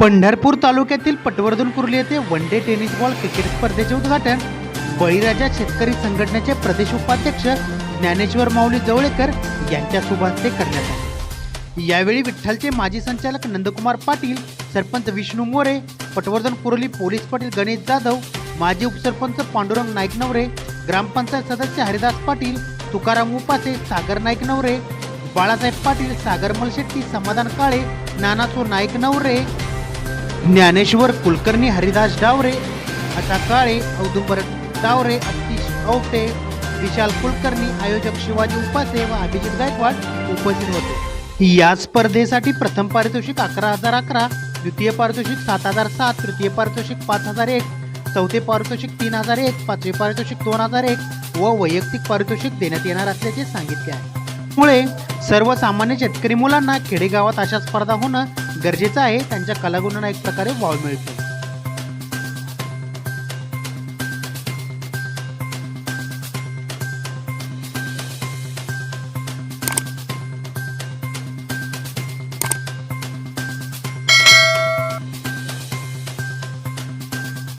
पंढरपूर तालुक्यातील पटवर्धन कुर्ली येथे one day tennis ball cricket स्पर्धेचे उद्घाटन. बळीराजा शेतकरी संघटनेचे प्रदेश उपाध्यक्ष ज्ञानेश्वर माऊली जवळेकर यांच्या शुभास्ते करण्यात आले. यावेळी विठ्ठलचे माजी संचालक नंदकुमार पाटील सरपंच विष्णू मोरे पटवर्धन कुर्ली पोलीस पाटील गणेश जाधव माजी उपसरपंच पांडुरंग नाईक नवरे ग्रामपंचायत सदस्य हरिदास पाटील तुकाराम उपासे सागर नाईक नवरे बाळासाहेब पाटील सागर मलशेट्टी समाधान काळे नानासो नाईक नवरे ज्ञानेश्वर कुलकर्णी हरिदास डावरे अशा काळे औदुंबर डावरे अतिश औटे विशाल कुलकर्णी आयोजक शिवाजी उपासे व अभिजित गायकवाड उपस्थित होते. या स्पर्धेसाठी प्रथम पारितोषिक अकरा हजार अकरा द्वितीय पारितोषिक सात हजार सात तृतीय पारितोषिक पाच हजार एक चौथे पारितोषिक तीन हजार एक पाचवे पारितोषिक दोन हजार एक व वैयक्तिक पारितोषिक देण्यात येणार असल्याचे सांगितले आहे. मुळे सर्वसामान्य शेतकरी मुलांना खेडेगावात अशा स्पर्धा होणं गरजेचं आहे. त्यांच्या कलागुणांना एक प्रकारे वाव मिळतो.